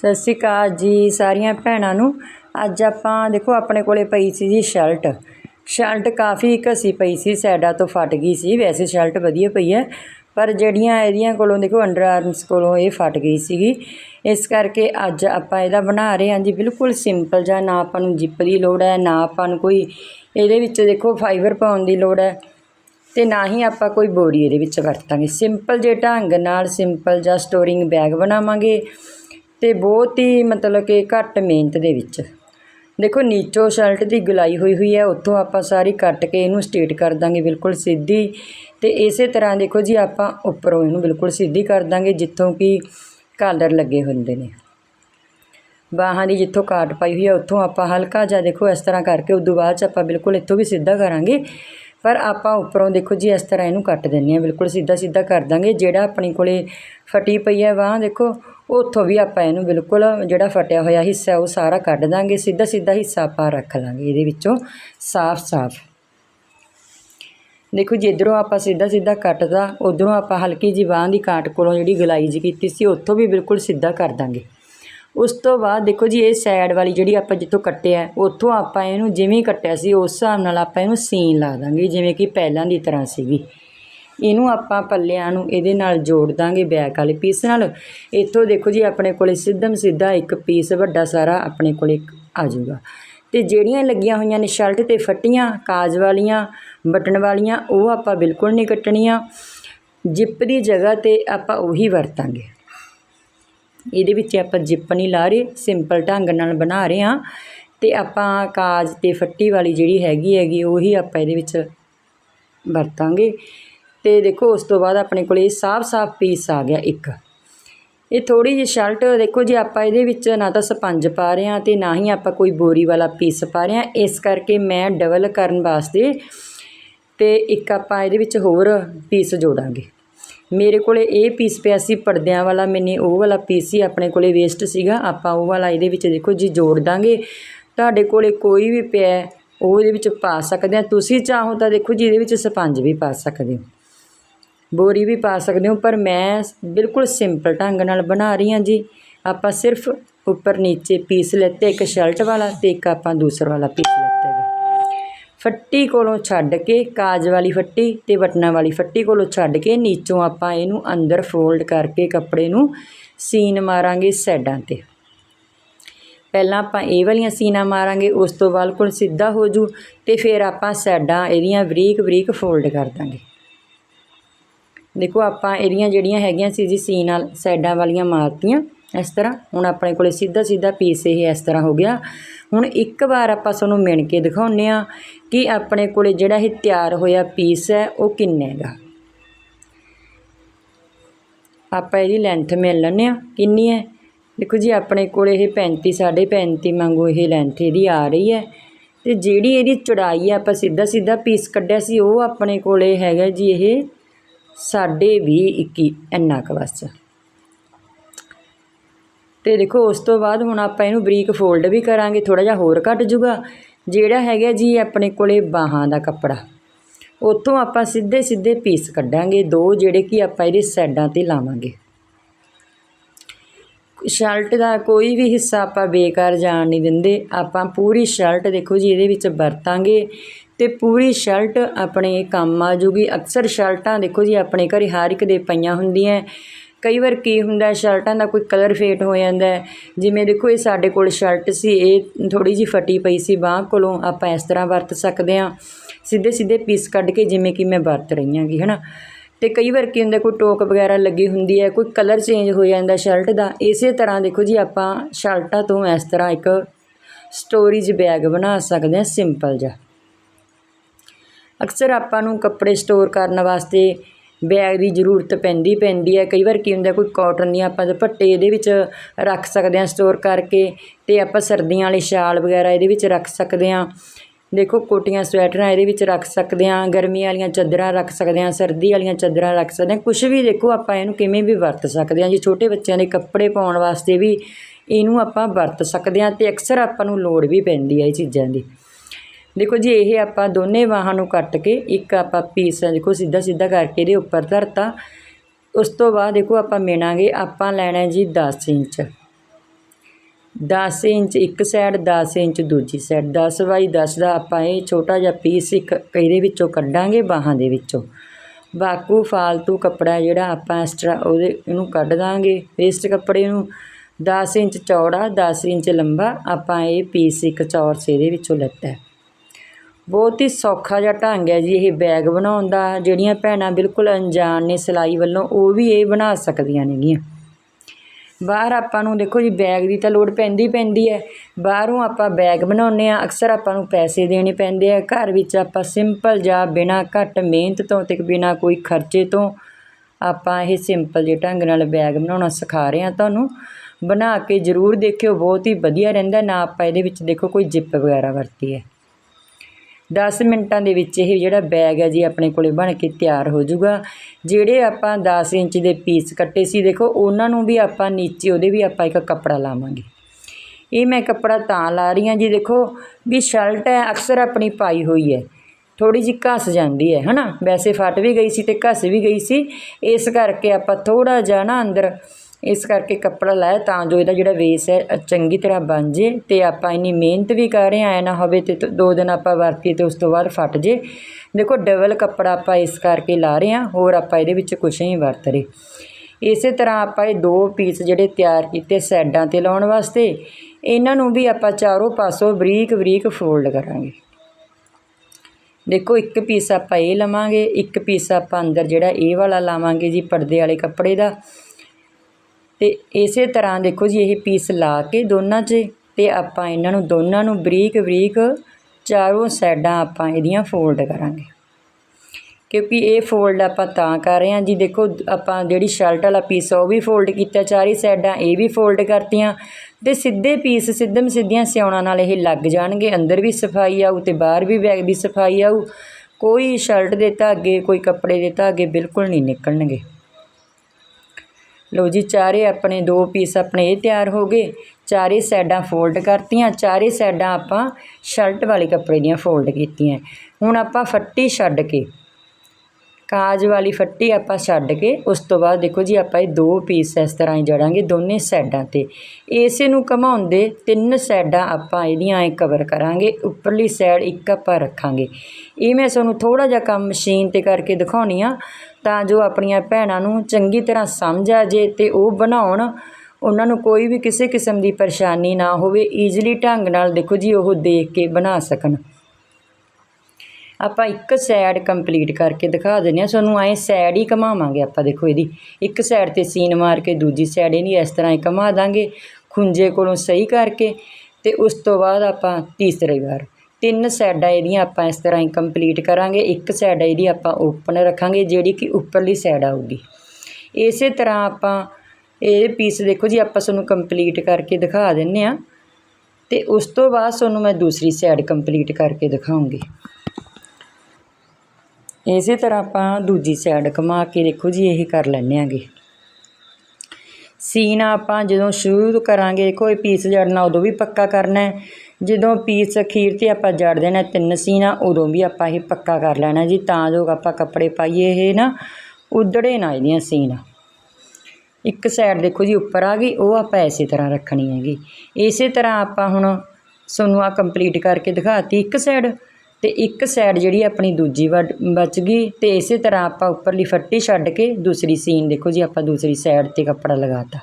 ਸਤਿ ਸ਼੍ਰੀ ਅਕਾਲ ਜੀ ਸਾਰੀਆਂ ਭੈਣਾਂ ਨੂੰ। ਅੱਜ ਆਪਾਂ ਦੇਖੋ ਆਪਣੇ ਕੋਲੇ ਪਈ ਸੀ ਜੀ ਸ਼ਰਟ। ਸ਼ਰਟ ਕਾਫੀ ਘਸੀ ਪਈ ਸੀ ਸਾਈਡਾਂ ਤੋਂ ਫਟ ਗਈ ਸੀ। ਵੈਸੇ ਸ਼ਰਟ ਵਧੀਆ ਪਈ ਹੈ, ਪਰ ਜਿਹੜੀਆਂ ਇਹਦੀਆਂ ਕੋਲੋਂ ਦੇਖੋ ਅੰਡਰ ਆਰਮਸ ਕੋਲੋਂ ਇਹ ਫਟ ਗਈ ਸੀਗੀ। ਇਸ ਕਰਕੇ ਅੱਜ ਆਪਾਂ ਇਹਦਾ ਬਣਾ ਰਹੇ ਹਾਂ ਜੀ, ਬਿਲਕੁਲ ਸਿੰਪਲ ਜਿਹਾ। ਨਾ ਆਪਾਂ ਨੂੰ ਜਿੱਪ ਦੀ ਲੋੜ ਹੈ, ਨਾ ਆਪਾਂ ਨੂੰ ਕੋਈ ਇਹਦੇ ਵਿੱਚ ਦੇਖੋ ਫਾਈਬਰ ਪਾਉਣ ਦੀ ਲੋੜ ਹੈ ਤੇ ਨਾ ਹੀ ਆਪਾਂ ਕੋਈ ਬੋਰੀ ਇਹਦੇ ਵਿੱਚ ਵਰਤਾਂਗੇ। ਸਿੰਪਲ ਜੇ ਢੰਗ ਨਾਲ, ਸਿੰਪਲ ਜਿਹਾ ਸਟੋਰਿੰਗ ਬੈਗ ਬਣਾਵਾਂਗੇ। ਅਤੇ ਬਹੁਤ ਹੀ ਮਤਲਬ ਕਿ ਘੱਟ ਮਿਹਨਤ ਦੇ ਵਿੱਚ। ਦੇਖੋ, ਨੀਚੋ ਸ਼ਰਟ ਦੀ ਗੁਲਾਈ ਹੋਈ ਹੋਈ ਹੈ, ਉੱਥੋਂ ਆਪਾਂ ਸਾਰੀ ਕੱਟ ਕੇ ਇਹਨੂੰ ਸਟੇਟ ਕਰ ਦਾਂਗੇ ਬਿਲਕੁਲ ਸਿੱਧੀ। ਅਤੇ ਇਸੇ ਤਰ੍ਹਾਂ ਦੇਖੋ ਜੀ, ਆਪਾਂ ਉੱਪਰੋਂ ਇਹਨੂੰ ਬਿਲਕੁਲ ਸਿੱਧੀ ਕਰ ਦਾਂਗੇ, ਜਿੱਥੋਂ ਕਿ ਕਾਲਰ ਲੱਗੇ ਹੁੰਦੇ ਨੇ। ਬਾਹਾਂ ਦੀ ਜਿੱਥੋਂ ਕਾਟ ਪਾਈ ਹੋਈ ਹੈ, ਉੱਥੋਂ ਆਪਾਂ ਹਲਕਾ ਜਿਹਾ ਦੇਖੋ ਇਸ ਤਰ੍ਹਾਂ ਕਰਕੇ, ਉਦੋਂ ਬਾਅਦ ਚ ਆਪਾਂ ਬਿਲਕੁਲ ਇੱਥੋਂ ਵੀ ਸਿੱਧਾ ਕਰਾਂਗੇ। ਪਰ ਆਪਾਂ ਉੱਪਰੋਂ ਦੇਖੋ ਜੀ, ਇਸ ਤਰ੍ਹਾਂ ਇਹਨੂੰ ਕੱਟ ਦਿੰਨੇ ਆ ਬਿਲਕੁਲ ਸਿੱਧਾ ਸਿੱਧਾ ਕਰ ਦਾਂਗੇ। ਜਿਹੜਾ ਆਪਣੀ ਕੋਲੇ ਫਟੀ ਪਈ ਹੈ, ਬਾਹ ਦੇਖੋ ਉੱਥੋਂ ਵੀ ਆਪਾਂ ਇਹਨੂੰ ਬਿਲਕੁਲ ਜਿਹੜਾ ਫਟਿਆ ਹੋਇਆ ਹਿੱਸਾ ਉਹ ਸਾਰਾ ਕੱਢ ਦਾਂਗੇ, ਸਿੱਧਾ ਸਿੱਧਾ ਹਿੱਸਾ ਆਪਾਂ ਰੱਖ ਲਾਂਗੇ ਇਹਦੇ ਵਿੱਚੋਂ ਸਾਫ਼-ਸਾਫ਼ ਦੇਖੋ ਜਿੱਧਰੋਂ ਆਪਾਂ ਸਿੱਧਾ ਸਿੱਧਾ ਕੱਟਦਾ, ਉਧਰੋਂ ਆਪਾਂ ਹਲਕੀ ਜਿਹੀ ਬਾਂਹ ਦੀ ਕਾਟ ਕੋਲੋਂ ਜਿਹੜੀ ਗਲਾਈ ਜੀ ਕੀਤੀ ਸੀ, ਉੱਥੋਂ ਵੀ ਬਿਲਕੁਲ ਸਿੱਧਾ ਕਰ ਦਾਂਗੇ। ਉਸ ਤੋਂ ਬਾਅਦ ਦੇਖੋ ਜੀ, ਇਹ ਸਾਈਡ ਵਾਲੀ ਜਿਹੜੀ ਆਪਾਂ ਜਿੱਥੋਂ ਕੱਟਿਆ ਉੱਥੋਂ ਆਪਾਂ ਇਹਨੂੰ ਜਿਵੇਂ ਕੱਟਿਆ ਸੀ, ਉਸ ਹਿਸਾਬ ਨਾਲ ਆਪਾਂ ਇਹਨੂੰ ਸੀਨ ਲਾ ਦਾਂਗੇ, ਜਿਵੇਂ ਕਿ ਪਹਿਲਾਂ ਦੀ ਤਰ੍ਹਾਂ ਸੀਗੀ। ਇਹਨੂੰ ਆਪਾਂ ਪੱਲਿਆਂ ਨੂੰ ਇਹਦੇ ਨਾਲ ਜੋੜ ਦਾਂਗੇ ਬੈਕ ਵਾਲੇ ਪੀਸ ਨਾਲ। ਇੱਥੋਂ ਦੇਖੋ ਜੀ, ਆਪਣੇ ਕੋਲੇ ਸਿੱਧਮ ਸਿੱਧਾ ਇੱਕ ਪੀਸ ਵੱਡਾ ਸਾਰਾ ਆਪਣੇ ਕੋਲੇ ਆ ਜਾਊਗਾ। ਤੇ ਜਿਹੜੀਆਂ ਲੱਗੀਆਂ ਹੋਈਆਂ ਨੇ ਸ਼ਰਟ ਤੇ ਫੱਟੀਆਂ, ਕਾਜ ਵਾਲੀਆਂ, ਬਟਨ ਵਾਲੀਆਂ, ਉਹ ਆਪਾਂ ਬਿਲਕੁਲ ਨਹੀਂ ਕੱਟਣੀਆਂ। ਜਿੱਪ ਦੀ ਜਗ੍ਹਾ ਤੇ ਆਪਾਂ ਉਹੀ ਵਰਤਾਂਗੇ। ਇਹਦੇ ਵਿੱਚ ਆਪਾਂ ਜਿੱਪ ਨਹੀਂ ਲਾ ਰਹੇ ਸਿੰਪਲ ਢੰਗ ਨਾਲ ਬਣਾ ਰਹੇ ਹਾਂ। ਤੇ ਆਪਾਂ ਕਾਜ ਤੇ ਫੱਟੀ ਵਾਲੀ ਜਿਹੜੀ ਹੈਗੀ ਹੈਗੀ, ਉਹੀ ਆਪਾਂ ਇਹਦੇ ਵਿੱਚ ਵਰਤਾਂਗੇ। ਤੇ ਦੇਖੋ, ਉਸ ਤੋਂ ਬਾਅਦ ਆਪਣੇ ਕੋਲ ਇਹ ਸਾਫ਼-ਸਾਫ਼ ਪੀਸ ਆ ਗਿਆ ਇੱਕ। ਇਹ ਥੋੜੀ ਜਿਹੀ ਸ਼ਰਟ, ਦੇਖੋ ਜੀ, ਆਪਾਂ ਇਹਦੇ ਵਿੱਚ ਨਾ ਤਾਂ ਸਪੰਜ ਪਾ ਰਹੇ ਹਾਂ ਤੇ ਨਾ ਹੀ ਆਪਾਂ ਕੋਈ ਬੋਰੀ ਵਾਲਾ ਪੀਸ ਪਾ ਰਹੇ ਹਾਂ। ਇਸ ਕਰਕੇ ਮੈਂ ਡਬਲ ਕਰਨ ਵਾਸਤੇ ਤੇ ਇੱਕ ਆਪਾਂ ਇਹਦੇ ਵਿੱਚ ਹੋਰ ਪੀਸ ਜੋੜਾਂਗੇ। ਮੇਰੇ ਕੋਲੇ ਇਹ ਪੀਸ ਪਿਆ ਸੀ, ਪਰਦਿਆਂ ਵਾਲਾ, ਮੈਨੇ ਉਹ ਵਾਲਾ ਪੀਸ ਹੀ ਆਪਣੇ ਕੋਲੇ ਵੇਸਟ ਸੀਗਾ। ਆਪਾਂ ਉਹ ਵਾਲਾ ਇਹਦੇ ਵਿੱਚ ਦੇਖੋ ਜੀ ਜੋੜ ਦਾਂਗੇ। ਤੁਹਾਡੇ ਕੋਲੇ ਕੋਈ ਵੀ ਪਿਆ, ਉਹ ਇਹਦੇ ਵਿੱਚ ਪਾ ਸਕਦੇ ਆ ਤੁਸੀਂ ਚਾਹੋ ਤਾਂ ਦੇਖੋ ਜੀ, ਇਹਦੇ ਵਿੱਚ ਸਪੰਜ ਵੀ ਪਾ ਸਕਦੇ ਹੋ। ਬੋਰੀ ਵੀ ਪਾ ਸਕਦੇ ਹੋ, ਪਰ ਮੈਂ ਬਿਲਕੁਲ ਸਿੰਪਲ ਢੰਗ ਨਾਲ ਬਣਾ ਰਹੀ ਹਾਂ ਜੀ। ਆਪਾਂ ਸਿਰਫ ਉੱਪਰ ਨੀਚੇ ਪੀਸ ਲੈਤੇ, ਇੱਕ ਸ਼ਰਟ ਵਾਲਾ ਤੇ ਇੱਕ ਆਪਾਂ ਦੂਸਰਾ ਵਾਲਾ ਪੀਸ ਲੈਤਾ ਹੈਗਾ। ਫੱਟੀ ਕੋਲੋਂ ਛੱਡ ਕੇ ਕਾਜ ਵਾਲੀ ਫੱਟੀ ਤੇ ਬਟਨਾਂ ਵਾਲੀ ਫੱਟੀ ਕੋਲੋਂ ਛੱਡ ਕੇ ਨੀਚੋਂ ਆਪਾਂ ਇਹਨੂੰ ਅੰਦਰ ਫੋਲਡ ਕਰਕੇ ਕੱਪੜੇ ਨੂੰ ਸੀਨ ਮਾਰਾਂਗੇ ਸਾਈਡਾਂ ਤੇ। ਪਹਿਲਾਂ ਆਪਾਂ ਇਹ ਵਾਲੀਆਂ ਸੀਨਾ ਮਾਰਾਂਗੇ, ਉਸ ਤੋਂ ਬਾਅਦ ਕੋਲ ਸਿੱਧਾ ਹੋ ਜੂ ਤੇ ਫਿਰ ਆਪਾਂ ਸਾਈਡਾਂ ਇਹਦੀਆਂ ਬਰੀਕ ਬਰੀਕ ਫੋਲਡ ਕਰ ਦਾਂਗੇ। ਦੇਖੋ, ਆਪਾਂ ਇਹਦੀਆਂ ਜਿਹੜੀਆਂ ਹੈਗੀਆਂ ਸੀ ਜੀ ਸੀਨ ਨਾਲ ਸਾਈਡਾਂ ਵਾਲੀਆਂ ਮਾਰਤੀਆਂ, ਇਸ ਤਰ੍ਹਾਂ। ਹੁਣ ਆਪਣੇ ਕੋਲੇ ਸਿੱਧਾ ਸਿੱਧਾ ਪੀਸ ਇਹ ਇਸ ਤਰ੍ਹਾਂ ਹੋ ਗਿਆ। ਹੁਣ ਇੱਕ ਵਾਰ ਆਪਾਂ ਤੁਹਾਨੂੰ ਮਿਣ ਕੇ ਦਿਖਾਉਂਦੇ ਆ ਕਿ ਆਪਣੇ ਕੋਲੇ ਜਿਹੜਾ ਇਹ ਤਿਆਰ ਹੋਇਆ ਪੀਸ ਹੈ, ਉਹ ਕਿੰਨੇ ਹੈਗਾ। ਆਪਾਂ ਇਹਦੀ ਲੈਂਥ ਮਿਲ ਲੈਂਦੇ ਆ ਕਿੰਨੀ ਹੈ? ਦੇਖੋ ਜੀ, ਆਪਣੇ ਕੋਲੇ ਇਹ 35 35.5 ਵਾਂਗੂ ਇਹ ਲੈਂਥ ਇਹਦੀ ਆ ਰਹੀ ਹੈ। ਤੇ ਜਿਹੜੀ ਇਹਦੀ ਚੌੜਾਈ ਹੈ, ਆਪਾਂ ਸਿੱਧਾ ਸਿੱਧਾ ਪੀਸ ਕੱਢਿਆ ਸੀ, ਉਹ ਆਪਣੇ ਕੋਲੇ ਹੈਗਾ ਜੀ ਇਹ ਸਾਢੇ ਵੀਹ ਇੱਕੀ ਇੰਨਾ ਕੁ ਬਸ ਤੇ ਦੇਖੋ, ਉਸ ਤੋਂ ਬਾਅਦ ਹੁਣ ਆਪਾਂ ਇਹਨੂੰ ਬਰੀਕ ਫੋਲਡ ਵੀ ਕਰਾਂਗੇ ਥੋੜਾ ਜਿਹਾ ਹੋਰ ਘਟ ਜੂਗਾ। ਜਿਹੜਾ ਹੈਗਾ ਜੀ ਆਪਣੇ ਕੋਲੇ ਬਾਹਾਂ ਦਾ ਕੱਪੜਾ, ਉੱਥੋਂ ਆਪਾਂ ਸਿੱਧੇ ਸਿੱਧੇ ਪੀਸ ਕੱਢਾਂਗੇ, ਦੋ ਜਿਹੜੇ ਕਿ ਆਪਾਂ ਇਹਦੇ ਸਾਈਡਾਂ ਤੇ ਲਾਵਾਂਗੇ। ਸ਼ਰਟ ਦਾ ਕੋਈ ਵੀ ਹਿੱਸਾ ਆਪਾਂ ਬੇਕਾਰ ਜਾਣ ਨਹੀਂ ਦਿੰਦੇ। ਆਪਾਂ ਪੂਰੀ ਸ਼ਰਟ ਦੇਖੋ ਜੀ, ਇਹਦੇ ਵਿੱਚ ਵਰਤਾਂਗੇ। ਤੇ ਪੂਰੀ ਸ਼ਰਟ ਆਪਣੇ ਕੰਮ ਆ ਜੂਗੀ। ਅਕਸਰ ਸ਼ਰਟਾਂ ਦੇਖੋ ਜੀ, ਆਪਣੇ ਘਰੇ ਹਰ ਇੱਕ ਦੇ ਪਈਆਂ ਹੁੰਦੀਆਂ। ਕਈ ਵਾਰ ਕੀ ਹੁੰਦਾ, ਸ਼ਰਟਾਂ ਦਾ ਕੋਈ ਕਲਰ ਫੇਟ ਹੋ ਜਾਂਦਾ ਜਿਵੇਂ ਦੇਖੋ, ਇਹ ਸਾਡੇ ਕੋਲ ਸ਼ਰਟ ਸੀ, ਇਹ ਥੋੜੀ ਜੀ ਫਟੀ ਪਈ ਸੀ ਬਾਹ ਕੋਲੋਂ। ਆਪਾਂ ਇਸ ਤਰ੍ਹਾਂ ਵਰਤ ਸਕਦੇ ਹਾਂ। ਸਿੱਧੇ ਸਿੱਧੇ ਪੀਸ ਕੱਢ ਕੇ ਜਿਵੇਂ ਕਿ ਮੈਂ ਵਰਤ ਰਹੀ ਹਾਂਗੀ, ਹਨਾ? ਤੇ ਕਈ ਵਾਰ ਕੀ ਹੁੰਦਾ, ਕੋਈ ਟੋਕ ਵਗੈਰਾ ਲੱਗੀ ਹੁੰਦੀ ਹੈ, ਕੋਈ ਕਲਰ ਚੇਂਜ ਹੋ ਜਾਂਦਾ ਸ਼ਰਟ ਦਾ। ਇਸੇ ਤਰ੍ਹਾਂ ਦੇਖੋ ਜੀ, ਆਪਾਂ ਸ਼ਰਟਾਂ ਤੋਂ ਇਸ ਤਰ੍ਹਾਂ ਇੱਕ ਸਟੋਰੇਜ ਬੈਗ ਬਣਾ ਸਕਦੇ ਹਾਂ ਸਿੰਪਲ ਜਿਹਾ। ਅਕਸਰ ਆਪਾਂ ਨੂੰ ਕੱਪੜੇ ਸਟੋਰ ਕਰਨ ਵਾਸਤੇ ਬੈਗ ਦੀ ਜ਼ਰੂਰਤ ਪੈਂਦੀ ਪੈਂਦੀ ਹੈ। ਕਈ ਵਾਰ ਕੀ ਹੁੰਦਾ, ਕੋਈ ਕਾਟਨ ਦੀਆਂ ਆਪਾਂ ਦੁਪੱਟੇ ਇਹਦੇ ਵਿੱਚ ਰੱਖ ਸਕਦੇ ਹਾਂ ਸਟੋਰ ਕਰਕੇ ਤੇ ਆਪਾਂ ਸਰਦੀਆਂ ਵਾਲੇ ਸ਼ਾਲ ਵਗੈਰਾ ਇਹਦੇ ਵਿੱਚ ਰੱਖ ਸਕਦੇ ਹਾਂ। ਦੇਖੋ, ਕੋਟੀਆਂ, ਸਵੈਟਰਾਂ ਇਹਦੇ ਵਿੱਚ ਰੱਖ ਸਕਦੇ ਹਾਂ ਗਰਮੀ ਵਾਲੀਆਂ ਚਾਦਰਾਂ ਰੱਖ ਸਕਦੇ ਹਾਂ, ਸਰਦੀ ਵਾਲੀਆਂ ਚਾਦਰਾਂ ਰੱਖ ਸਕਦੇ ਹਾਂ। ਕੁਝ ਵੀ ਦੇਖੋ, ਆਪਾਂ ਇਹਨੂੰ ਕਿਵੇਂ ਵੀ ਵਰਤ ਸਕਦੇ ਹਾਂ। ਜੀ ਛੋਟੇ ਬੱਚਿਆਂ ਦੇ ਕੱਪੜੇ ਪਾਉਣ ਵਾਸਤੇ ਵੀ ਇਹਨੂੰ ਆਪਾਂ ਵਰਤ ਸਕਦੇ ਹਾਂ ਤੇ ਅਕਸਰ ਆਪਾਂ ਨੂੰ ਲੋੜ ਵੀ ਪੈਂਦੀ ਹੈ ਇਹ ਚੀਜ਼ਾਂ ਦੀ। ਦੇਖੋ ਜੀ, ਇਹ ਆਪਾਂ ਦੋਨੇ ਬਾਹਾਂ ਨੂੰ ਕੱਟ ਕੇ ਇੱਕ ਆਪਾਂ ਪੀਸ ਦੇਖੋ ਸਿੱਧਾ ਸਿੱਧਾ ਕਰਕੇ ਇਹਦੇ ਉੱਪਰ ਧਰਤਾ। ਉਸ ਤੋਂ ਬਾਅਦ ਦੇਖੋ ਆਪਾਂ ਮਿਣਾਂਗੇ, ਆਪਾਂ ਲੈਣਾ ਜੀ 10 ਇੰਚ। 10 ਇੰਚ ਇੱਕ ਸਾਈਡ 10 ਇੰਚ ਦੂਜੀ ਸਾਈਡ 10 ਬਾਈ 10 ਦਾ ਆਪਾਂ ਇਹ ਛੋਟਾ ਜਿਹਾ ਪੀਸ ਇੱਕ ਇਹਦੇ ਵਿੱਚੋਂ ਕੱਢਾਂਗੇ ਬਾਹਾਂ ਦੇ ਵਿੱਚੋਂ। ਬਾਕੂ ਫਾਲਤੂ ਕੱਪੜਾ ਜਿਹੜਾ ਆਪਾਂ ਐਕਸਟਰਾ ਉਹਦੇ, ਇਹਨੂੰ ਕੱਢ ਦਾਂਗੇ ਵੇਸਟ ਕੱਪੜੇ ਨੂੰ। 10 ਇੰਚ ਚੌੜਾ 10 ਇੰਚ ਲੰਬਾ ਆਪਾਂ ਇਹ ਪੀਸ ਇੱਕ ਚੌਰਸ ਇਹਦੇ ਵਿੱਚੋਂ ਲੈਤਾ। ਬਹੁਤ ਹੀ ਸੌਖਾ ਜਿਹਾ ਢੰਗ ਹੈ ਜੀ ਇਹ ਬੈਗ ਬਣਾਉਣ ਦਾ, ਜਿਹੜੀਆਂ ਭੈਣਾਂ ਬਿਲਕੁਲ ਅਣਜਾਣ ਨੇ ਸਿਲਾਈ ਵੱਲੋਂ, ਉਹ ਵੀ ਇਹ ਬਣਾ ਸਕਦੀਆਂ ਨੇਗੀਆਂ। ਬਾਹਰ ਆਪਾਂ ਨੂੰ ਦੇਖੋ ਜੀ, ਬੈਗ ਦੀ ਤਾਂ ਲੋੜ ਪੈਂਦੀ ਪੈਂਦੀ ਹੈ। ਬਾਹਰੋਂ ਆਪਾਂ ਬੈਗ ਬਣਾਉਂਦੇ ਆ ਅਕਸਰ ਆਪਾਂ ਨੂੰ ਪੈਸੇ ਦੇਣੇ ਪੈਂਦੇ ਆ। ਘਰ ਵਿੱਚ ਆਪਾਂ ਸਿੰਪਲ ਜਾਂ ਬਿਨਾ ਘੱਟ ਮਿਹਨਤ ਤੋਂ ਤੇ ਬਿਨਾ ਕੋਈ ਖਰਚੇ ਤੋਂ ਆਪਾਂ ਇਹ ਸਿੰਪਲ ਜਿਹੇ ਢੰਗ ਨਾਲ ਬੈਗ ਬਣਾਉਣਾ ਸਿਖਾ ਰਹੇ ਆ ਤੁਹਾਨੂੰ ਬਣਾ ਕੇ ਜ਼ਰੂਰ ਦੇਖਿਓ, ਬਹੁਤ ਹੀ ਵਧੀਆ ਰਹਿੰਦਾ, ਨਾ ਆਪਾਂ ਇਹਦੇ ਵਿੱਚ ਦੇਖੋ ਕੋਈ ਜਿੱਪ ਵਗੈਰਾ ਵਰਤੀ ਹੈ। 10 ਮਿੰਟਾਂ ਦੇ ਵਿੱਚ ਇਹ ਜਿਹੜਾ ਬੈਗ ਹੈ ਜੀ ਆਪਣੇ ਕੋਲੇ ਬਣ ਕੇ ਤਿਆਰ ਹੋ ਜਾਊਗਾ। ਜਿਹੜੇ ਆਪਾਂ 10 ਇੰਚ ਦੇ ਪੀਸ ਕੱਟੇ ਸੀ, ਦੇਖੋ ਉਹਨਾਂ ਨੂੰ ਵੀ ਆਪਾਂ ਨੀਚੇ ਉਹਦੇ ਵੀ ਆਪਾਂ ਇੱਕ ਕੱਪੜਾ ਲਾਵਾਂਗੇ। ਇਹ ਮੈਂ ਕੱਪੜਾ ਤਾਂ ਲਾ ਰਹੀ ਹਾਂ ਜੀ, ਦੇਖੋ ਵੀ ਸ਼ਰਟ ਹੈ, ਅਕਸਰ ਆਪਣੀ ਪਾਈ ਹੋਈ ਹੈ। ਥੋੜੀ ਜਿਹੀ ਘਸ ਜਾਂਦੀ ਹੈ, ਹਨਾ? ਵੈਸੇ ਫਟ ਵੀ ਗਈ ਸੀ ਤੇ ਘਸ ਵੀ ਗਈ ਸੀ। ਇਸ ਕਰਕੇ ਆਪਾਂ ਥੋੜਾ ਜਿਹਾ ਨਾ ਅੰਦਰ ਇਸ ਕਰਕੇ ਕੱਪੜਾ ਲਾਇਆ ਤਾਂ ਜੋ ਇਹਦਾ ਜਿਹੜਾ ਵੇਸ ਹੈ ਚੰਗੀ ਤਰ੍ਹਾਂ ਬਣ ਜੇ ਤੇ ਆਪਾਂ ਇੰਨੀ ਮਿਹਨਤ ਵੀ ਕਰ ਰਹੇ ਆ ਨਾ ਹੋਵੇ ਤੇ ਦੋ ਦਿਨ ਆਪਾਂ ਵਰਤੀ ਤੇ ਉਸ ਤੋਂ ਬਾਅਦ ਫਟ ਜੇ। ਦੇਖੋ ਡਬਲ ਕੱਪੜਾ ਆਪਾਂ ਇਸ ਕਰਕੇ ਲਾ ਰਹੇ ਆ ਹੋਰ ਆਪਾਂ ਇਹਦੇ ਵਿੱਚ ਕੁਝ ਨਹੀਂ ਵਰਤ ਰਹੇ। ਇਸੇ ਤਰ੍ਹਾਂ ਆਪਾਂ ਇਹ ਦੋ ਪੀਸ ਜਿਹੜੇ ਤਿਆਰ ਕੀਤੇ ਸਾਈਡਾਂ ਤੇ ਲਾਉਣ ਵਾਸਤੇ, ਇਹਨਾਂ ਨੂੰ ਵੀ ਆਪਾਂ ਚਾਰੋਂ ਪਾਸੋਂ ਬਰੀਕ ਬਰੀਕ ਫੋਲਡ ਕਰਾਂਗੇ। ਦੇਖੋ, ਇੱਕ ਪੀਸ ਆਪਾਂ ਇਹ ਲਵਾਂਗੇ, ਇੱਕ ਪੀਸ ਆਪਾਂ ਅੰਦਰ ਜਿਹੜਾ ਇਹ ਵਾਲਾ ਲਾਵਾਂਗੇ ਜੀ, ਪਰਦੇ ਵਾਲੇ ਕੱਪੜੇ ਦਾ। ਅਤੇ ਇਸੇ ਤਰ੍ਹਾਂ ਦੇਖੋ ਜੀ, ਇਹ ਪੀਸ ਲਾ ਕੇ ਦੋਨਾਂ 'ਚ ਅਤੇ ਆਪਾਂ ਇਹਨਾਂ ਨੂੰ ਦੋਨਾਂ ਨੂੰ ਬਰੀਕ ਬਰੀਕ ਚਾਰੋਂ ਸਾਈਡਾਂ ਆਪਾਂ ਇਹਦੀਆਂ ਫੋਲਡ ਕਰਾਂਗੇ। ਕਿਉਂਕਿ ਇਹ ਫੋਲਡ ਆਪਾਂ ਤਾਂ ਕਰ ਰਹੇ ਹਾਂ ਜੀ, ਦੇਖੋ ਆਪਾਂ ਜਿਹੜੀ ਸ਼ਰਟ ਵਾਲਾ ਪੀਸ ਆ, ਉਹ ਵੀ ਫੋਲਡ ਕੀਤਾ, ਚਾਰੇ ਸਾਈਡਾਂ ਇਹ ਵੀ ਫੋਲਡ ਕਰਤੀਆਂ ਤੇ ਸਿੱਧੇ ਪੀਸ ਸਿੱਧਮ ਸਿੱਧੀਆਂ ਸਿਉਣਾ ਨਾਲ ਇਹ ਲੱਗ ਜਾਣਗੇ, ਅੰਦਰ ਵੀ ਸਫ਼ਾਈ ਆਊ ਤੇ ਬਾਹਰ ਵੀ ਬੈਗ ਦੀ ਸਫ਼ਾਈ ਆਊ। ਕੋਈ ਸ਼ਰਟ ਦੇ ਧਾਗੇ, ਕੋਈ ਕੱਪੜੇ ਦੇ ਧਾਗੇ ਬਿਲਕੁਲ ਨਹੀਂ ਨਿਕਲਣਗੇ। ਲਓ ਜੀ, ਚਾਰੇ ਆਪਣੇ ਦੋ ਪੀਸ ਆਪਣੇ ਇਹ ਤਿਆਰ ਹੋ ਗਏ। ਚਾਰੇ ਸਾਈਡਾਂ ਫੋਲਡ ਕਰਤੀਆਂ, ਚਾਰੇ ਸਾਈਡਾਂ ਆਪਾਂ ਸ਼ਰਟ ਵਾਲੇ ਕੱਪੜੇ ਦੀਆਂ ਫੋਲਡ ਕੀਤੀਆਂ। ਹੁਣ ਆਪਾਂ ਫੱਟੀ ਛੱਡ ਕੇ, ਕਾਜ ਵਾਲੀ ਫੱਟੀ ਆਪਾਂ ਛੱਡ ਕੇ, ਉਸ ਤੋਂ ਬਾਅਦ ਦੇਖੋ ਜੀ, ਆਪਾਂ ਇਹ ਦੋ ਪੀਸ ਇਸ ਤਰ੍ਹਾਂ ਹੀ ਜੜਾਂਗੇ ਦੋਨੇ ਸਾਈਡਾਂ ਤੇ। ਇਸੇ ਨੂੰ ਘਮਾਉਂਦੇ ਤਿੰਨ ਸਾਈਡਾਂ ਆਪਾਂ ਇਹਦੀਆਂ ਐ ਕਵਰ ਕਰਾਂਗੇ, ਉੱਪਰਲੀ ਸਾਈਡ ਇੱਕ ਆਪਾਂ ਰੱਖਾਂਗੇ। ਇਹ ਮੈਂ ਤੁਹਾਨੂੰ ਥੋੜਾ ਜਿਹਾ ਕੰਮ ਮਸ਼ੀਨ ਤੇ ਕਰਕੇ ਦਿਖਾਉਣੀ ਆ। ਤਾਂ ਜੋ ਆਪਣੀਆਂ ਭੈਣਾਂ ਨੂੰ ਚੰਗੀ ਤਰ੍ਹਾਂ ਸਮਝ ਆ ਜੇ ਤੇ ਉਹ ਬਣਾਉਣ, ਉਹਨਾਂ ਨੂੰ ਕੋਈ ਵੀ ਕਿਸੇ ਕਿਸਮ ਦੀ ਪਰੇਸ਼ਾਨੀ ਨਾ ਹੋਵੇ ਈਜ਼ੀਲੀ ਢੰਗ ਨਾਲ ਦੇਖੋ ਜੀ ਉਹ ਦੇਖ ਕੇ ਬਣਾ ਸਕਣ। ਆਪਾਂ ਇੱਕ ਸਾਈਡ ਕੰਪਲੀਟ ਕਰਕੇ ਦਿਖਾ ਦਿੰਦੇ ਹਾਂ। ਤੁਹਾਨੂੰ ਐ ਸਾਈਡ ਹੀ ਘਮਾਵਾਂਗੇ ਆਪਾਂ, ਦੇਖੋ ਇਹਦੀ। ਇੱਕ ਸਾਈਡ ਤੇ ਸੀਨ ਮਾਰ ਕੇ, ਦੂਜੀ ਸਾਈਡ ਇਹਨੀ ਇਸ ਤਰ੍ਹਾਂ ਹੀ ਘਮਾ ਦਾਂਗੇ, ਖੁੰਝੇ ਕੋਲੋਂ ਸਹੀ ਕਰਕੇ ਤੇ ਉਸ ਤੋਂ ਬਾਅਦ ਆਪਾਂ ਤੀਸਰੇ ਵਾਰ ਤਿੰਨ ਸਾਈਡਾਂ ਇਹਦੀਆਂ ਆਪਾਂ ਇਸ ਤਰ੍ਹਾਂ ਹੀ ਕੰਪਲੀਟ ਕਰਾਂਗੇ। ਇੱਕ ਸਾਈਡ ਇਹਦੀ ਆਪਾਂ ਓਪਨ ਰੱਖਾਂਗੇ, ਜਿਹੜੀ ਕਿ ਉੱਪਰਲੀ ਸਾਈਡ ਆਊਗੀ। ਇਸੇ ਤਰ੍ਹਾਂ ਆਪਾਂ ਇਹ ਪੀਸ ਦੇਖੋ ਜੀ, ਆਪਾਂ ਤੁਹਾਨੂੰ ਕੰਪਲੀਟ ਕਰਕੇ ਦਿਖਾ ਦਿੰਨੇ ਆ। ਤੇ ਉਸ ਤੋਂ ਬਾਅਦ ਤੁਹਾਨੂੰ ਮੈਂ ਦੂਸਰੀ ਸਾਈਡ ਕੰਪਲੀਟ ਕਰਕੇ ਦਿਖਾਉਂਗੀ। ਇਸੇ ਤਰ੍ਹਾਂ ਆਪਾਂ ਦੂਜੀ ਸਾਈਡ ਘੁਮਾ ਕੇ ਦੇਖੋ ਜੀ, ਇਹੀ ਕਰ ਲੈਣੇ ਆਂਗੇ। ਸੀਨ ਆਪਾਂ ਜਦੋਂ ਸ਼ੁਰੂ ਕਰਾਂਗੇ ਕੋਈ ਪੀਸ ਜੜਨਾ ਉਦੋਂ ਵੀ ਪੱਕਾ ਕਰਨਾ ਹੈ ਜਦੋਂ ਪੀਸ ਅਖੀਰ ਤੇ ਆਪਾਂ ਜੜ ਦੇਣਾ ਤਿੰਨ ਸੀ ਨਾ ਉਦੋਂ ਵੀ ਆਪਾਂ ਇਹ ਪੱਕਾ ਕਰ ਲੈਣਾ ਜੀ। ਤਾਂ ਜੋ ਆਪਾਂ ਕੱਪੜੇ ਪਾਈਏ ਇਹ ਨਾ, ਉਧੜੇ ਨਾ ਇਹਦੀਆਂ ਸੀਨ ਇੱਕ ਸਾਈਡ ਦੇਖੋ ਜੀ, ਉੱਪਰ ਆ ਗਈ, ਉਹ ਆਪਾਂ ਇਸੇ ਤਰ੍ਹਾਂ ਰੱਖਣੀ ਹੈਗੀ। ਇਸੇ ਤਰ੍ਹਾਂ ਆਪਾਂ ਹੁਣ ਤੁਹਾਨੂੰ ਆ ਕੰਪਲੀਟ ਕਰਕੇ ਦਿਖਾਤੀ ਇੱਕ ਸਾਈਡ ਤੇ ਇੱਕ ਸਾਈਡ ਜਿਹੜੀ ਆਪਣੀ ਦੂਜੀ ਵੱਡ- ਬਚ ਗਈ ਤੇ ਇਸੇ ਤਰ੍ਹਾਂ ਆਪਾਂ ਉੱਪਰਲੀ ਫੱਟੀ ਛੱਡ ਕੇ ਦੂਸਰੀ ਸੀਨ ਦੇਖੋ ਜੀ, ਆਪਾਂ ਦੂਸਰੀ ਸਾਈਡ ਤੇ ਕੱਪੜਾ ਲਗਾਤਾ।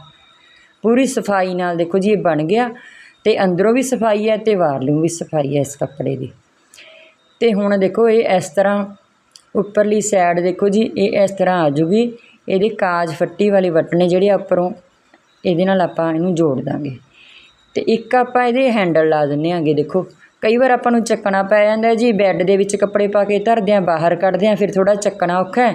ਪੂਰੀ ਸਫ਼ਾਈ ਨਾਲ ਦੇਖੋ ਜੀ, ਇਹ ਬਣ ਗਿਆ। ਤੇ ਅੰਦਰੋਂ ਵੀ ਸਫ਼ਾਈ ਹੈ ਤੇ ਬਾਹਰੋਂ ਵੀ ਸਫ਼ਾਈ ਹੈ ਇਸ ਕੱਪੜੇ ਦੀ। ਤੇ ਹੁਣ ਦੇਖੋ ਇਹ ਇਸ ਤਰ੍ਹਾਂ ਉੱਪਰਲੀ ਸਾਈਡ ਦੇਖੋ ਜੀ, ਇਹ ਇਸ ਤਰ੍ਹਾਂ ਆ ਜੂਗੀ। ਇਹਦੇ ਕਾਜ ਫੱਟੀ ਵਾਲੇ ਬਟਨੇ ਜਿਹੜੇ ਉੱਪਰੋਂ, ਇਹਦੇ ਨਾਲ ਆਪਾਂ ਇਹਨੂੰ ਜੋੜ ਦਾਂਗੇ। ਤੇ ਇੱਕ ਆਪਾਂ ਇਹਦੇ ਹੈਂਡਲ ਲਾ ਦਿੰਨੇ ਆਂਗੇ ਦੇਖੋ। ਕਈ ਵਾਰ ਆਪਾਂ ਨੂੰ ਚੱਕਣਾ ਪੈ ਜਾਂਦਾ ਜੀ, ਬੈੱਡ ਦੇ ਵਿੱਚ ਕੱਪੜੇ ਪਾ ਕੇ ਧਰਦੇ ਆਂ ਬਾਹਰ ਕੱਢਦੇ ਆਂ ਫਿਰ ਥੋੜਾ ਚੱਕਣਾ ਔਖਾ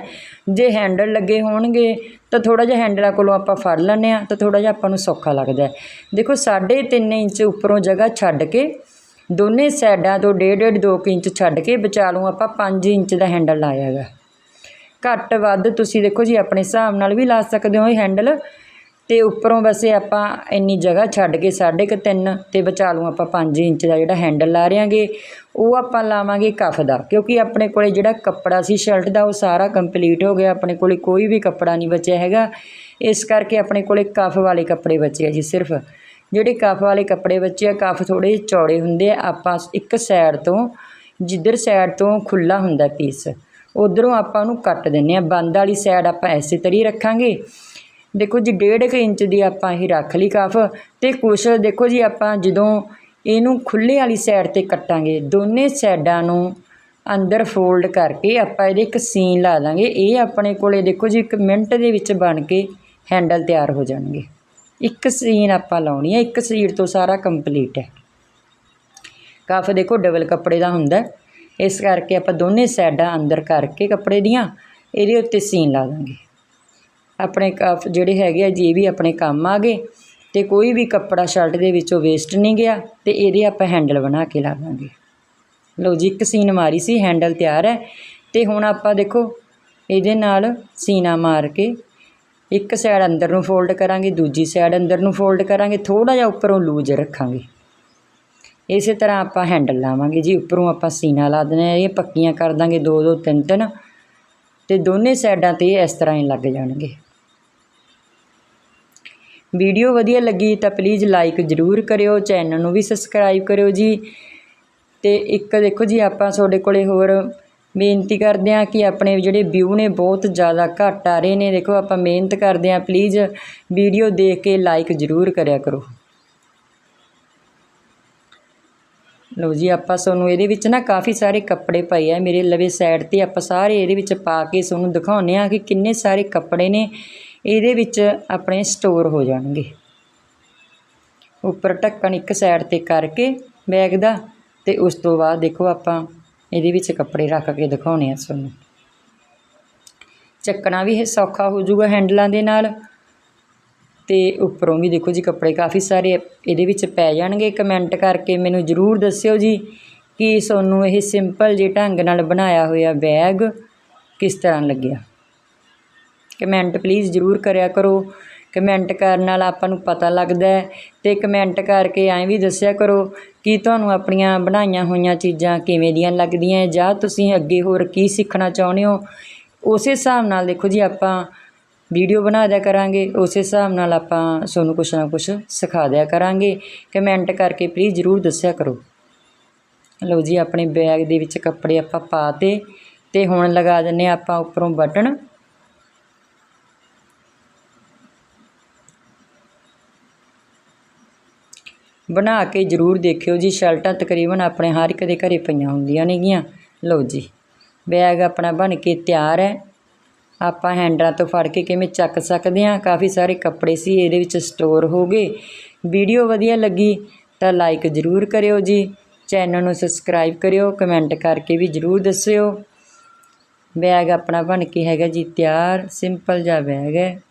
ਜੇ ਹੈਂਡਲ ਲੱਗੇ ਹੋਣਗੇ, ਤਾਂ ਥੋੜਾ ਜਿਹਾ ਹੈਂਡਲਾਂ ਕੋਲੋਂ ਆਪਾਂ ਫੜ ਲੈਂਦੇ ਆ ਤਾਂ ਥੋੜਾ ਜਿਹਾ ਆਪਾਂ ਨੂੰ ਸੌਖਾ ਲੱਗਦਾ ਹੈ। ਦੇਖੋ 3.5 ਇੰਚ ਉੱਪਰੋਂ ਜਗ੍ਹਾ ਛੱਡ ਕੇ, ਦੋਨੇ ਸਾਈਡਾਂ ਤੋਂ 1.5 2 ਇੰਚ ਛੱਡ ਕੇ ਵਿਚਾਲੋਂ ਆਪਾਂ 5 ਇੰਚ ਦਾ ਹੈਂਡਲ ਲਾਇਆ ਹੈਗਾ। ਘੱਟ ਵੱਧ ਤੁਸੀਂ ਦੇਖੋ ਜੀ, ਆਪਣੇ ਹਿਸਾਬ ਨਾਲ ਵੀ ਲਾ ਸਕਦੇ ਹੋ ਇਹ ਹੈਂਡਲ। ਅਤੇ ਉੱਪਰੋਂ ਵੈਸੇ ਆਪਾਂ ਇੰਨੀ ਜਗ੍ਹਾ ਛੱਡ ਕੇ ਸਾਢੇ ਕੁ ਤਿੰਨ ਅਤੇ ਵਿਚਾਲੋਂ ਆਪਾਂ ਪੰਜ ਇੰਚ ਦਾ ਜਿਹੜਾ ਹੈਂਡਲ ਲਾ ਰਹੇ ਰਿਆਂਗੇ ਉਹ ਆਪਾਂ ਲਾਵਾਂਗੇ ਕਫ ਦਾ, ਕਿਉਂਕਿ ਆਪਣੇ ਕੋਲ ਜਿਹੜਾ ਕੱਪੜਾ ਸੀ ਸ਼ਰਟ ਦਾ, ਉਹ ਸਾਰਾ ਕੰਪਲੀਟ ਹੋ ਗਿਆ, ਆਪਣੇ ਕੋਲ ਕੋਈ ਵੀ ਕੱਪੜਾ ਨਹੀਂ ਬਚਿਆ ਹੈਗਾ। ਇਸ ਕਰਕੇ ਆਪਣੇ ਕੋਲ ਕਫ ਵਾਲੇ ਕੱਪੜੇ ਬਚੇ ਆ ਜੀ ਸਿਰਫ। ਜਿਹੜੇ ਕਫ ਵਾਲੇ ਕੱਪੜੇ ਬਚੇ ਆ, ਕਫ ਥੋੜੇ ਚੌੜੇ ਹੁੰਦੇ ਆ, ਆਪਾਂ ਇੱਕ ਸਾਈਡ ਤੋਂ ਜਿੱਧਰ ਸਾਈਡ ਤੋਂ ਖੁੱਲਾ ਹੁੰਦਾ ਪੀਸ ਉਧਰੋਂ ਆਪਾਂ ਉਹਨੂੰ ਕੱਟ ਦਿੰਨੇ ਆ। ਬੰਦ ਵਾਲੀ ਸਾਈਡ ਆਪਾਂ ਐਸੇ ਤਰੀ ਰੱਖਾਂਗੇ। ਦੇਖੋ ਜੀ, ਡੇਢ ਕੁ ਇੰਚ ਦੀ ਆਪਾਂ ਇਹ ਰੱਖ ਲਈ ਕਫ ਤੇ ਕੁਛ ਦੇਖੋ ਜੀ, ਆਪਾਂ ਜਦੋਂ ਇਹਨੂੰ ਖੁੱਲੇ ਵਾਲੀ ਸਾਈਡ ਤੇ ਕੱਟਾਂਗੇ, ਦੋਨੇ ਸਾਈਡਾਂ ਨੂੰ ਅੰਦਰ ਫੋਲਡ ਕਰਕੇ ਆਪਾਂ ਇਹਦੇ ਇੱਕ ਸੀਨ ਲਾ ਦਾਂਗੇ। ਇਹ ਆਪਣੇ ਕੋਲੇ ਦੇਖੋ ਜੀ, ਇੱਕ ਮਿੰਟ ਦੇ ਵਿੱਚ ਬਣ ਕੇ ਹੈਂਡਲ ਤਿਆਰ ਹੋ ਜਾਣਗੇ। ਇੱਕ ਸੀਨ ਆਪਾਂ ਲਾਉਣੀ ਹੈ, ਇੱਕ ਸੀਟ ਤੋਂ ਸਾਰਾ ਕੰਪਲੀਟ ਹੈ। ਕਫ ਦੇਖੋ ਡਬਲ ਕੱਪੜੇ ਦਾ ਹੁੰਦਾ ਇਸ ਕਰਕੇ ਆਪਾਂ ਦੋਨੇ ਸਾਈਡਾਂ ਅੰਦਰ ਕਰਕੇ ਕੱਪੜੇ ਦੀਆਂ, ਇਹਦੇ ਉੱਤੇ ਸੀਨ ਲਾ ਦਾਂਗੇ। ਆਪਣੇ ਕਫ ਜਿਹੜੇ ਹੈਗੇ ਆ ਜੇ ਵੀ ਆਪਣੇ ਕੰਮ ਆ ਗਏ ਤੇ ਕੋਈ ਵੀ ਕੱਪੜਾ ਸ਼ਰਟ ਦੇ ਵਿੱਚੋਂ ਵੇਸਟ ਨਹੀਂ ਗਿਆ ਤੇ ਇਹਦੇ ਆਪਾਂ ਹੈਂਡਲ ਬਣਾ ਕੇ ਲਾਵਾਂਗੇ ਲਓ ਜੀ, ਇੱਕ ਸੀਨ ਮਾਰੀ ਸੀ ਹੈਂਡਲ ਤਿਆਰ ਹੈ ਤੇ ਹੁਣ ਆਪਾਂ ਦੇਖੋ, ਇਹਦੇ ਨਾਲ ਸੀਨਾ ਮਾਰ ਕੇ ਇੱਕ ਸਾਈਡ ਅੰਦਰ ਨੂੰ ਫੋਲਡ ਕਰਾਂਗੇ, ਦੂਜੀ ਸਾਈਡ ਅੰਦਰ ਨੂੰ ਫੋਲਡ ਕਰਾਂਗੇ ਥੋੜਾ ਜਿਹਾ ਉੱਪਰੋਂ ਲੂਜ਼ ਰੱਖਾਂਗੇ ਇਸੇ ਤਰ੍ਹਾਂ ਆਪਾਂ ਹੈਂਡਲ ਲਾਵਾਂਗੇ ਜੀ, ਉੱਪਰੋਂ ਆਪਾਂ ਸੀਨਾ ਲਾ ਦੇਣਾ ਹੈ। ਇਹ ਪੱਕੀਆਂ ਕਰ ਦਾਂਗੇ ਦੋ ਦੋ ਤਿੰਨ ਤਿੰਨ ਤੇ ਦੋਨੇ ਸਾਈਡਾਂ ਤੇ ਇਸ ਤਰ੍ਹਾਂ ਹੀ ਲੱਗ ਜਾਣਗੇ ਵੀਡੀਓ ਵਧੀਆ ਲੱਗੀ ਤਾਂ ਪਲੀਜ਼ ਲਾਈਕ ਜ਼ਰੂਰ ਕਰਿਓ ਚੈਨਲ ਨੂੰ ਵੀ ਸਬਸਕ੍ਰਾਈਬ ਕਰਿਓ ਜੀ। ਤੇ ਇੱਕ ਦੇਖੋ ਜੀ, ਆਪਾਂ ਤੁਹਾਡੇ ਕੋਲੇ ਹੋਰ ਬੇਨਤੀ ਕਰਦੇ ਹਾਂ ਕਿ ਆਪਣੇ ਜਿਹੜੇ ਵਿਊ ਨੇ ਬਹੁਤ ਜ਼ਿਆਦਾ ਘੱਟ ਆ ਰਹੇ ਨੇ। ਦੇਖੋ, ਆਪਾਂ ਮਿਹਨਤ ਕਰਦੇ ਹਾਂ ਪਲੀਜ਼ ਵੀਡੀਓ ਦੇਖ ਕੇ ਲਾਈਕ ਜ਼ਰੂਰ ਕਰਿਆ ਕਰੋ। ਲਓ ਜੀ, ਆਪਾਂ ਤੁਹਾਨੂੰ ਇਹਦੇ ਵਿੱਚ ਨਾ ਕਾਫੀ ਸਾਰੇ ਕੱਪੜੇ ਪਏ ਆ। ਮੇਰੇ ਲਵੇ ਸਾਈਡ ਤੇ ਆਪਾਂ ਸਾਰੇ ਇਹਦੇ ਵਿੱਚ ਪਾ ਕੇ ਤੁਹਾਨੂੰ ਦਿਖਾਉਂਦੇ ਆ ਕਿ ਕਿੰਨੇ ਸਾਰੇ ਕੱਪੜੇ ਨੇ। ਇਹਦੇ ਵਿੱਚ ਆਪਣੇ ਸਟੋਰ ਹੋ ਜਾਣਗੇ। ਉੱਪਰ ਢੱਕਣ ਇੱਕ ਸਾਈਡ ਤੇ ਕਰਕੇ ਬੈਗ ਦਾ ਤੇ ਉਸ ਤੋਂ ਬਾਅਦ ਦੇਖੋ ਆਪਾਂ ਇਹਦੇ ਵਿੱਚ ਕੱਪੜੇ ਰੱਖ ਕੇ ਦਿਖਾਉਣੇ ਆ ਤੁਹਾਨੂੰ। ਚੱਕਣਾ ਵੀ ਇਹ ਸੌਖਾ ਹੋ ਜਾਊਗਾ ਹੈਂਡਲਾਂ ਦੇ ਨਾਲ। ਤੇ ਉੱਪਰੋਂ ਵੀ ਦੇਖੋ ਜੀ ਕੱਪੜੇ ਕਾਫੀ ਸਾਰੇ ਇਹਦੇ ਵਿੱਚ ਪੈ ਜਾਣਗੇ। ਕਮੈਂਟ ਕਰਕੇ ਮੈਨੂੰ ਜ਼ਰੂਰ ਦੱਸਿਓ ਜੀ ਕਿ ਤੁਹਾਨੂੰ ਇਹ ਸਿੰਪਲ ਜੇ ਢੰਗ ਨਾਲ ਬਣਾਇਆ ਹੋਇਆ ਬੈਗ ਕਿਸ ਤਰ੍ਹਾਂ ਲੱਗਿਆ। ਕਮੈਂਟ ਪਲੀਜ਼ ਜ਼ਰੂਰ ਕਰਿਆ ਕਰੋ। ਕਮੈਂਟ ਕਰਨ ਨਾਲ ਆਪਾਂ ਨੂੰ ਪਤਾ ਲੱਗਦਾ ਹੈ ਤੇ ਕਮੈਂਟ ਕਰਕੇ ਐਂ ਵੀ ਦੱਸਿਆ ਕਰੋ ਕਿ ਤੁਹਾਨੂੰ ਆਪਣੀਆਂ ਬਣਾਈਆਂ ਹੋਈਆਂ ਚੀਜ਼ਾਂ ਕਿਵੇਂ ਦੀਆਂ ਲੱਗਦੀਆਂ ਜਾਂ ਤੁਸੀਂ ਅੱਗੇ ਹੋਰ ਕੀ ਸਿੱਖਣਾ ਚਾਹੁੰਦੇ ਹੋ। ਉਸੇ ਹਿਸਾਬ ਨਾਲ ਦੇਖੋ ਜੀ ਆਪਾਂ ਵੀਡੀਓ ਬਣਾ ਦਿਆ ਕਰਾਂਗੇ, ਉਸੇ ਹਿਸਾਬ ਨਾਲ ਆਪਾਂ ਤੁਹਾਨੂੰ ਕੁਛ ਨਾ ਕੁਛ ਸਿਖਾ ਦਿਆ ਕਰਾਂਗੇ। ਕਮੈਂਟ ਕਰਕੇ ਪਲੀਜ਼ ਜ਼ਰੂਰ ਦੱਸਿਆ ਕਰੋ। ਲਓ ਜੀ, ਆਪਣੇ ਬੈਗ ਦੇ ਵਿੱਚ ਕੱਪੜੇ ਆਪਾਂ ਪਾਤੇ ਤੇ ਹੁਣ ਲਗਾ ਦਿੰਨੇ ਹਾਂ ਆਪਾਂ ਉੱਪਰੋਂ ਬਟਨ। ਬਣਾ ਕੇ ਜ਼ਰੂਰ ਦੇਖਿਓ ਜੀ, ਸ਼ਰਟਾਂ ਤਕਰੀਬਨ ਆਪਣੇ ਹਰ ਇੱਕ ਦੇ ਘਰੇ ਪਈਆਂ ਹੁੰਦੀਆਂ ਨੇਗੀਆਂ। ਲਓ ਜੀ, ਬੈਗ ਆਪਣਾ ਬਣ ਕੇ ਤਿਆਰ ਹੈ। ਆਪਾਂ ਹੈਂਡਰਾਂ ਤੋਂ ਫੜ ਕੇ ਕਿਵੇਂ ਚੱਕ ਸਕਦੇ ਹਾਂ? ਕਾਫੀ ਸਾਰੇ ਕੱਪੜੇ ਸੀ, ਇਹਦੇ ਵਿੱਚ ਸਟੋਰ ਹੋ ਗਏ। ਵੀਡੀਓ ਵਧੀਆ ਲੱਗੀ ਤਾਂ ਲਾਈਕ ਜ਼ਰੂਰ ਕਰਿਓ ਜੀ। ਚੈਨਲ ਨੂੰ ਸਬਸਕ੍ਰਾਈਬ ਕਰਿਓ, ਕਮੈਂਟ ਕਰਕੇ ਵੀ ਜ਼ਰੂਰ ਦੱਸਿਓ। ਬੈਗ ਆਪਣਾ ਬਣ ਕੇ ਹੈਗਾ ਜੀ ਤਿਆਰ, ਸਿੰਪਲ ਜਿਹਾ ਬੈਗ ਹੈ।